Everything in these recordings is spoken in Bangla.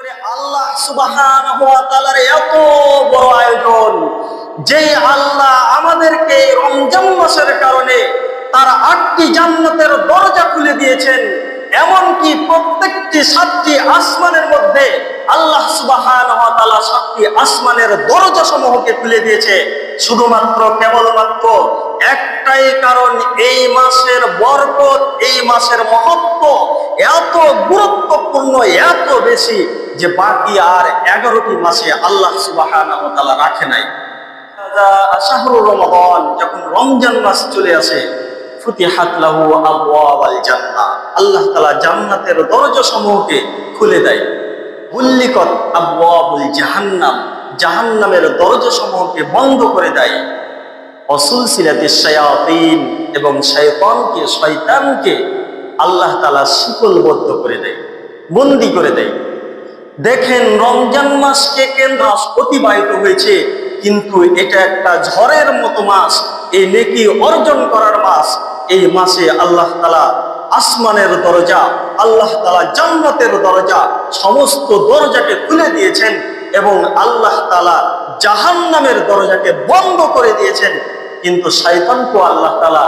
করে আল্লাহ সুবহানাহু এত বড় আয়োজন যে আল্লাহ আমাদেরকে রমজান মাসের কারণে তার আটটি জান্নাতের দরজা খুলে দিয়েছেন, এমনকি প্রত্যেকটি সাতটি আসমানের মধ্যে আল্লাহ সুবহানাহু ওয়া সাতটি আসমানের দরজা সমূহকে খুলে দিয়েছে। শুধুমাত্র কেবলমাত্র একটাই কারণ, এই মাসের বরকত, এই মাসের মহত্ব এত গুরুত্বপূর্ণ, এত বেশি। যে বাকি আর এগারোটি মাসে আল্লাহ তাআলা রাখে নাই। যখন রমজান মাস চলে আসে আল্লাহ জান্নাতের সমূহকে খুলে দেয়। জাহান্নাম, জাহান্নামের বন্ধ করে দেয়। এবং শয়তানকে আল্লাহ শিকলবদ্ধ করে দেয়, বন্দি করে দেয়। দেখেন রমজান মাসকে কেন্দ্র অতিবাহিত হয়েছে, কিন্তু এটা একটা ঝড়ের মতো মাস। এই নেকি অর্জন করার মাস। এই মাসে আল্লাহ তালা আসমানের দরজা, আল্লাহ তালা জান্নাতের দরজা সমস্ত দরজাকে খুলে দিয়েছেন এবং আল্লাহ তালা জাহান্নামের দরজাকে বন্ধ করে দিয়েছেন। কিন্তু শয়তানকে আল্লাহ তালা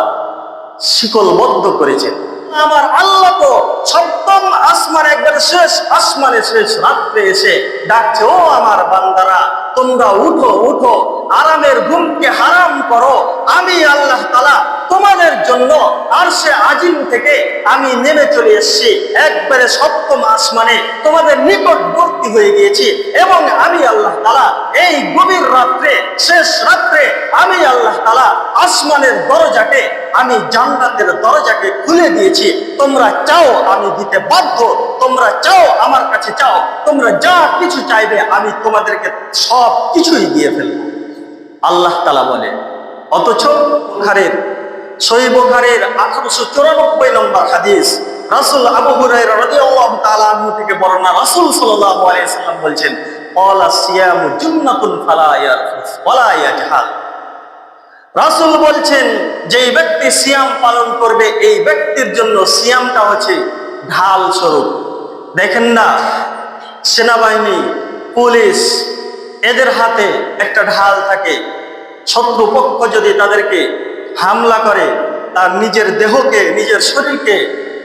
শিকলবদ্ধ করেছেন। আমার আল্লাহ তো সপ্তম আসমান, একবার শেষ আসমানে, শেষ রাত্রে এসে ডাকছে, ও আমার বান্দারা, তোমরা উঠো উঠো, আরামের ঘুমকে হারাম করো। আমি আল্লাহ তালা তোমাদের জন্য আর সে আজিম থেকে আমি নেমে চলে এসেছি। একবারে সপ্তম আসমানে তোমাদের নিকটবর্তী হয়ে গিয়েছি এবং আমি আল্লাহ তালা এই গভীর রাত্রে, শেষ রাত্রে আমি আল্লাহ তালা আসমানের দরজাকে, আমি জান্নাতের দরজাকে খুলে দিয়েছি। তোমরা চাও আমি দিতে বাধ্য, তোমরা চাও আমার কাছে চাও, তোমরা যা কিছু চাইবে আমি তোমাদেরকে সব কিছুই দিয়ে ফেলব। আল্লাহ তালা বলে, অথচ সহি আঠারোশো চুরানব্বই নম্বর হাদিস। রাসুল আবু হুরায়রা রাদিয়াল্লাহু তাআলা আনহু থেকে বর্ণনা রাসূল সাল্লাল্লাহু আলাইহি সাল্লাম বলছেন, ক্বালা সিয়ামু জুন্নাতুন ফালা ইয়ারফুস ওয়ালা ইয়াজহাল। রাসূল বলছেন, যেই ব্যক্তি সিয়াম পালন করবে, এই ব্যক্তির জন্য সিয়ামটা হচ্ছে ঢাল স্বরূপ। দেখেন না, সেনাবাহিনী, পুলিশ, এদের হাতে একটা ঢাল থাকে। শত্রুপক্ষ যদি তাদেরকে হামলা করে, তার নিজের দেহকে, নিজের শরীরকে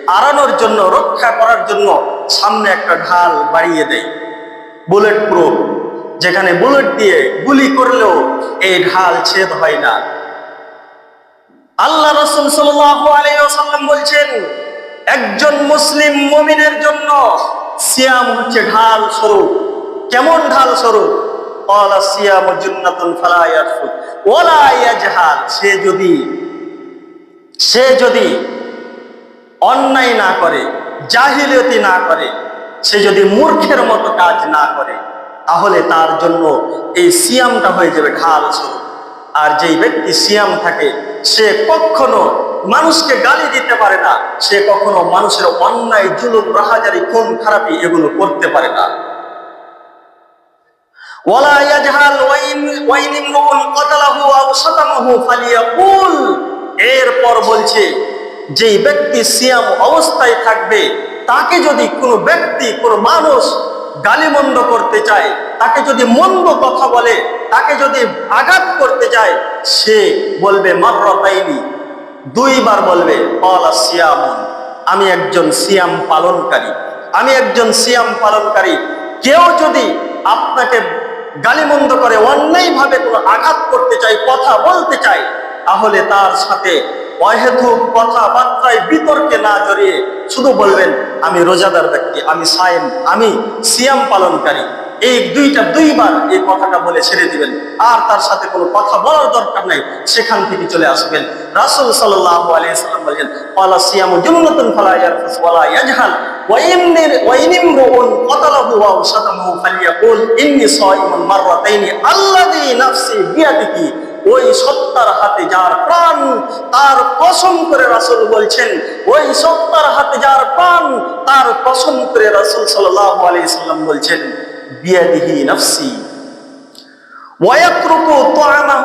আড়ানোর জন্য, রক্ষা করার জন্য সামনে একটা ঢাল বাড়িয়ে দেয়। বুলেট প্রুফ যেখানে বুলেট দিয়ে গুলি করলেও এই ঢাল ছেদ হয় না। আল্লাহ রসুল সাল্লাম বলছেন, একজন মুসলিম মমিনের জন্য সিয়াম হচ্ছে ঢাল স্বরূপ। কেমন ঢাল স্বরূপ? ক্বালা সিয়ামু জুন্নাতুন ফালা ইয়ারফুত ওয়ালা ইয়াজহাল, সে যদি সে যদি অন্যায় না করে, জাহিলিয়তি না করে, সে যদি মূর্খের মতো কাজ না করে, তাহলে তার জন্য এই সিয়ামটা হয়ে যাবে ঢাল আর যেই ব্যক্তি সিয়াম থাকে, সে কখনো মানুষকে গালি দিতে পারে না, সে কখনো মানুষের অন্যায়, জুলুম, রাহাজারি, খুন, খারাপি এগুলো করতে পারে না। ইয়াজহাল ওয়াইন ওয়াইন ইমরুন কাতালাহু আও শাতামাহু ফালিয়াকুল। এরপর বলছে, যেই ব্যক্তি সিয়াম অবস্থায় থাকবে, তাকে যদি কোনো ব্যক্তি, কোনো মানুষ গালিমন্দ করতে চায়, তাকে যদি মন্দ কথা বলে, তাকে যদি আঘাত করতে চায়, সে বলবে মাররাতাইনি দুইবার বলবে অলা সিয়ামুন আমি একজন সিয়াম পালনকারী। আমি একজন সিয়াম পালনকারী। কেউ যদি আপনাকে গালিমন্দ করে, অন্যায়ভাবে কোনো আঘাত করতে চাই, কথা বলতে চাই, তাহলে তার সাথে অহেতুক কথাবার্তায় বিতর্কে না জড়িয়ে শুধু বলবেন, আমি রোজাদার ব্যক্তি, আমি সায়েম, আমি সিয়াম পালনকারী। এই দুইটা দুইবার এই কথাটা বলে ছেড়ে দিবেন। আর তার সাথে কোনো কথা বলার দরকার নাই, সেখান থেকে চলে আসবেন। রাসূল সাল্লাল্লাহু আলাইহি সাল্লাম বলেন ওয়ালা সিয়ামু ইয়াজহাল। যার প্রাণ কসম করে রাসূল বলছেন ওই যার প্রাণ কসম করে রাসূল